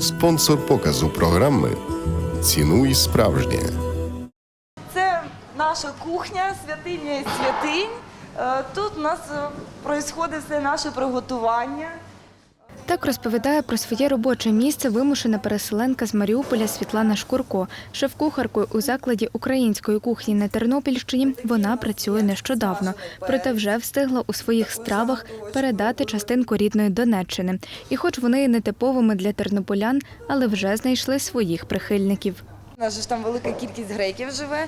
Спонсор показу програми Цінуй справжнє. Це наша кухня, святиня і святинь. Е, Тут у нас відбувається все наше приготування. Так розповідає про своє робоче місце вимушена переселенка з Маріуполя Світлана Шкурко. Шеф-кухаркою у закладі української кухні на Тернопільщині вона працює нещодавно, проте вже встигла у своїх стравах передати частинку рідної Донеччини. І хоч вони і не типовими для тернополян, але вже знайшли своїх прихильників. У нас ж там велика кількість греків живе.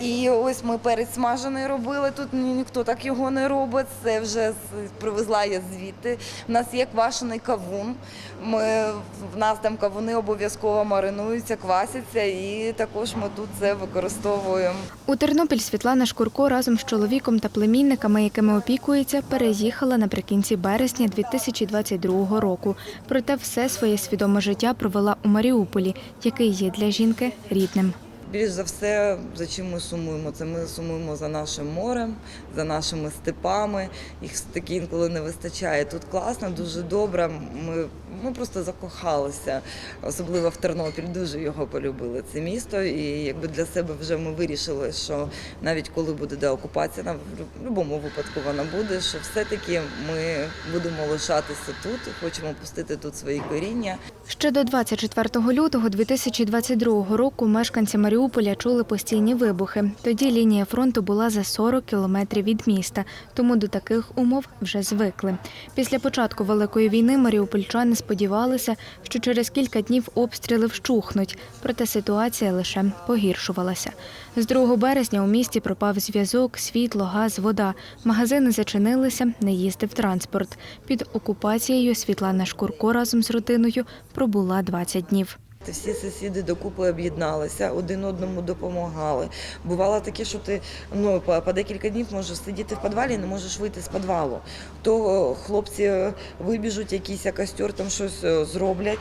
І ось ми перець смажений робили. Тут ніхто так його не робить. Це вже привезла я звідти. У нас є квашений кавун. Ми, в нас там кавуни обов'язково маринуються, квасяться, і також ми тут це використовуємо. У Тернопіль Світлана Шкурко разом з чоловіком та племінниками, якими опікується, переїхала наприкінці березня 2022 року. Проте все своє свідоме життя провела у Маріуполі, який є для жінки рідним. Більш за все, за чим ми сумуємо, це ми сумуємо за нашим морем, за нашими степами. Їх таки інколи не вистачає. Тут класно, дуже добре. Ми, ми просто закохалися, особливо в Тернопіль. Дуже його полюбили. Це місто. І якби для себе вже ми вирішили, що навіть коли буде деокупація, на в будь-якому випадку вона буде, що все-таки ми будемо лишатися тут, хочемо пустити тут свої коріння. Ще до 24 лютого 2022 року мешканці Маріуполя чули постійні вибухи. Тоді лінія фронту була за 40 кілометрів від міста, тому до таких умов вже звикли. Після початку великої війни маріупольчани сподівалися, що через кілька днів обстріли вщухнуть, проте ситуація лише погіршувалася. З 2 березня у місті пропав зв'язок, світло, газ, вода. Магазини зачинилися, не їздив транспорт. Під окупацією Світлана Шкурко разом з родиною пробула 20 днів. Всі сусіди докупи об'єдналися, один одному допомагали. Бувало таке, що ти ну, по, декілька днів можеш сидіти в підвалі не можеш вийти з підвалу. То е, хлопці е, вибіжуть, якийсь костер, там щось е, зроблять,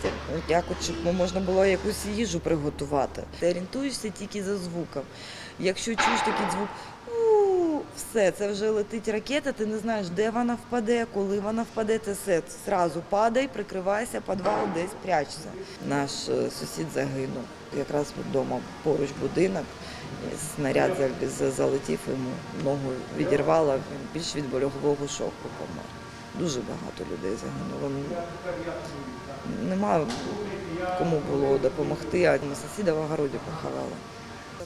як от, щоб можна було якусь їжу приготувати. Ти орієнтуєшся тільки за звуком. Якщо чуєш такий звук, все, це вже летить ракета, ти не знаєш, де вона впаде, коли вона впаде, це все. Зразу падай, прикривайся, підвал десь прячься. Наш е, сусід загинув. Якраз вдома поруч будинок. Снаряд за- за- залетів йому, ногу відірвало, він більш від больового шоку помер. Дуже багато людей загинуло. Нема кому було допомогти, а сусіда в огороді поховали.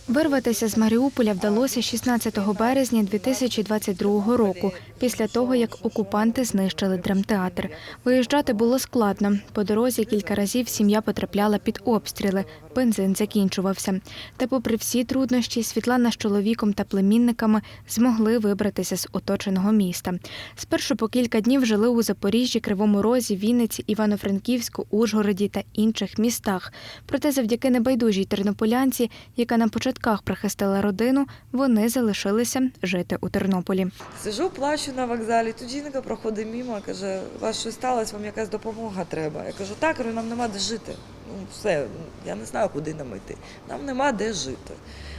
Вирватися з Маріуполя вдалося 16 березня 2022 року, після того, як окупанти знищили драмтеатр. Виїжджати було складно. По дорозі кілька разів сім'я потрапляла під обстріли, бензин закінчувався. Та, попри всі труднощі, Світлана з чоловіком та племінниками змогли вибратися з оточеного міста. Спершу по кілька днів жили у Запоріжжі, Кривому Розі, Вінниці, Івано-Франківську, Ужгороді та інших містах. Проте, завдяки небайдужій тернополянці, яка на початках прихистила родину, вони залишилися жити у Тернополі. Сижу, плачу на вокзалі. Тут жінка проходить мімо, каже, у вас щось сталося, вам якась допомога треба. Я кажу, так, нам нема де жити. Ну, все, я не знаю, куди нам йти. Нам нема де жити.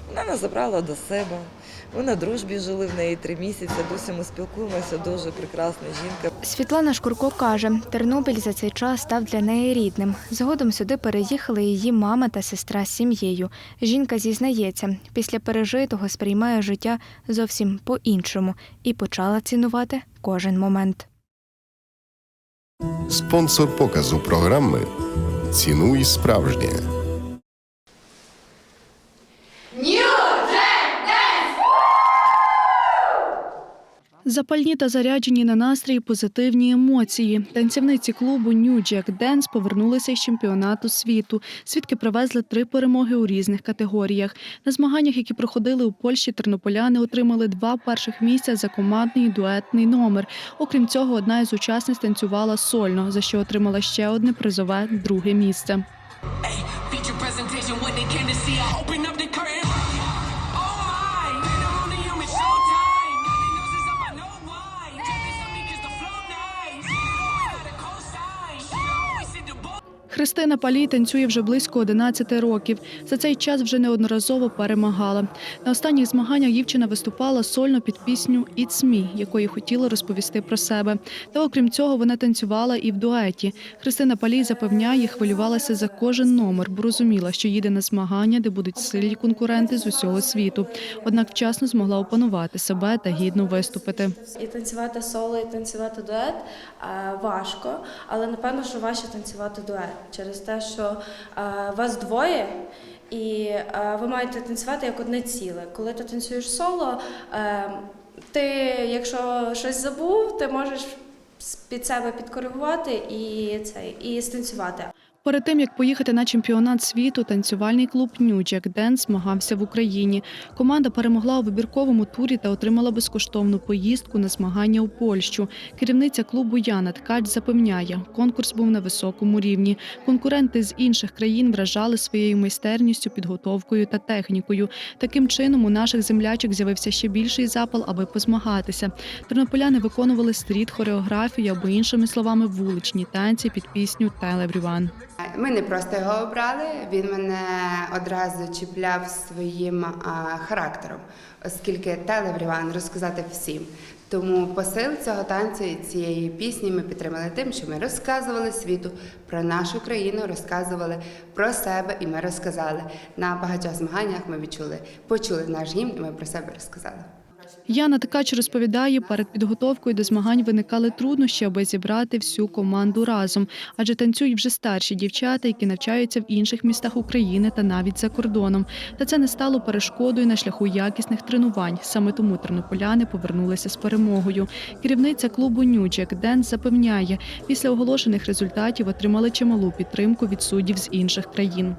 Вона нас забрала до себе. Ми на дружбі жили в неї три місяці. Досі ми спілкуємося. Дуже прекрасна жінка. Світлана Шкурко каже, Тернопіль за цей час став для неї рідним. Згодом сюди переїхали її мама та сестра з сім'єю. Жінка зізнається, після пережитого сприймає життя зовсім по-іншому і почала цінувати кожен момент. Спонсор показу програми Цінуй справжнє. Запальні та заряджені на настрій позитивні емоції. Танцівниці клубу New Jack Dance повернулися з чемпіонату світу. Свідки привезли три перемоги у різних категоріях. На змаганнях, які проходили у Польщі, тернополяни отримали два перших місця за командний дуетний номер. Окрім цього, одна із учасниць танцювала сольно, за що отримала ще одне призове друге місце. Feature Христина Палій танцює вже близько 11 років. За цей час вже неодноразово перемагала. На останніх змаганнях дівчина виступала сольно під пісню «It's me», якою хотіла розповісти про себе. Та окрім цього, вона танцювала і в дуеті. Христина Палій запевняє, хвилювалася за кожен номер, бо розуміла, що їде на змагання, де будуть сильні конкуренти з усього світу. Однак вчасно змогла опанувати себе та гідно виступити. І танцювати соло, і танцювати дует е, важко, але напевно, що важче танцювати дует через те, що е, вас двоє. І е, ви маєте танцювати як одне ціле. Коли ти танцюєш соло, е, ти, якщо щось забув, ти можеш під себе підкоригувати і це, і станцювати. Перед тим як поїхати на чемпіонат світу, танцювальний клуб Jack Dance змагався в Україні. Команда перемогла у вибірковому турі та отримала безкоштовну поїздку на змагання у Польщу. Керівниця клубу Яна Ткач запевняє, конкурс був на високому рівні. Конкуренти з інших країн вражали своєю майстерністю, підготовкою та технікою. Таким чином у наших землячок з'явився ще більший запал, аби позмагатися. Тернополяни виконували стріт хореографію або іншими словами вуличні танці під пісню «Tell Everyone». Ми не просто його обрали. Він мене одразу чіпляв своїм характером, оскільки телевріван розказати всім. Тому посил цього танцю і цієї пісні ми підтримали тим, що ми розказували світу про нашу країну, розказували про себе, і ми розказали на багатьох змаганнях. Ми відчули, почули наш гімн, і ми про себе розказали. Яна Ткач розповідає, перед підготовкою до змагань виникали труднощі, аби зібрати всю команду разом, адже танцюють вже старші дівчата, які навчаються в інших містах України та навіть за кордоном. Та це не стало перешкодою на шляху якісних тренувань. Саме тому тернополяни повернулися з перемогою. Керівниця клубу Jack Dance запевняє, після оголошених результатів отримали чималу підтримку від суддів з інших країн.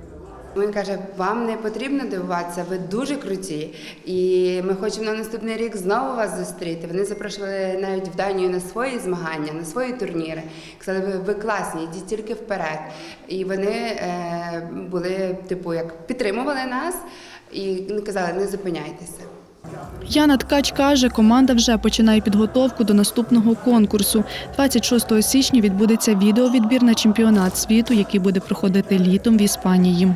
Він каже: вам не потрібно дивуватися, ви дуже круті. І ми хочемо на наступний рік знову вас зустріти. Вони запрошували навіть в Данію на свої змагання, на свої турніри. Казали, ви, класні, йдіть тільки вперед. І вони е, були, типу, як підтримували нас і казали, не зупиняйтеся. Яна Ткач каже, команда вже починає підготовку до наступного конкурсу. 26 січня відбудеться відеовідбір на чемпіонат світу, який буде проходити літом в Іспанії.